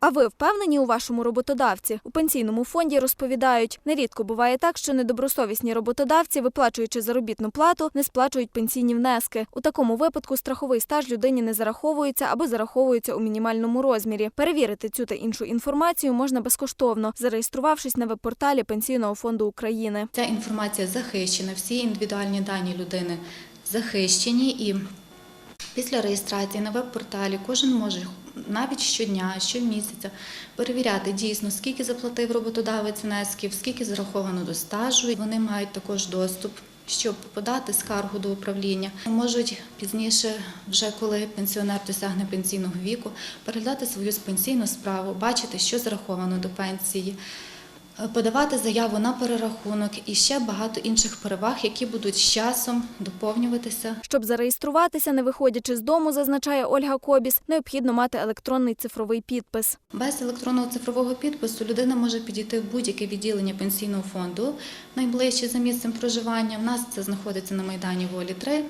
А ви впевнені у вашому роботодавці? У пенсійному фонді розповідають, нерідко буває так, що недобросовісні роботодавці, виплачуючи заробітну плату, не сплачують пенсійні внески. У такому випадку страховий стаж людині не зараховується або зараховується у мінімальному розмірі. Перевірити цю та іншу інформацію можна безкоштовно, зареєструвавшись на веб-порталі Пенсійного фонду України. Ця інформація захищена, всі індивідуальні дані людини захищені і після реєстрації на веб-порталі кожен може навіть щодня, щомісяця перевіряти дійсно, скільки заплатив роботодавець внесків, скільки зараховано до стажу. Вони мають також доступ. Щоб подати скаргу до управління, можуть пізніше, вже коли пенсіонер досягне пенсійного віку, переглядати свою пенсійну справу, бачити, що зараховано до пенсії, подавати заяву на перерахунок і ще багато інших переваг, які будуть з часом доповнюватися. Щоб зареєструватися, не виходячи з дому, зазначає Ольга Кобіс, необхідно мати електронний цифровий підпис. Без електронного цифрового підпису людина може підійти в будь-яке відділення пенсійного фонду, найближче за місцем проживання. У нас це знаходиться на Майдані Волі 3.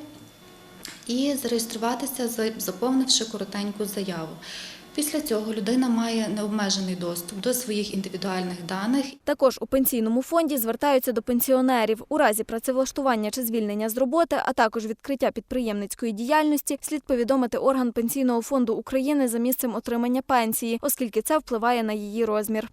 І зареєструватися, за- заповнивши коротеньку заяву. Після цього людина має необмежений доступ до своїх індивідуальних даних Також у пенсійному фонді звертаються до пенсіонерів. У разі працевлаштування чи звільнення з роботи, а також відкриття підприємницької діяльності, слід повідомити орган Пенсійного фонду України за місцем отримання пенсії, оскільки це впливає на її розмір.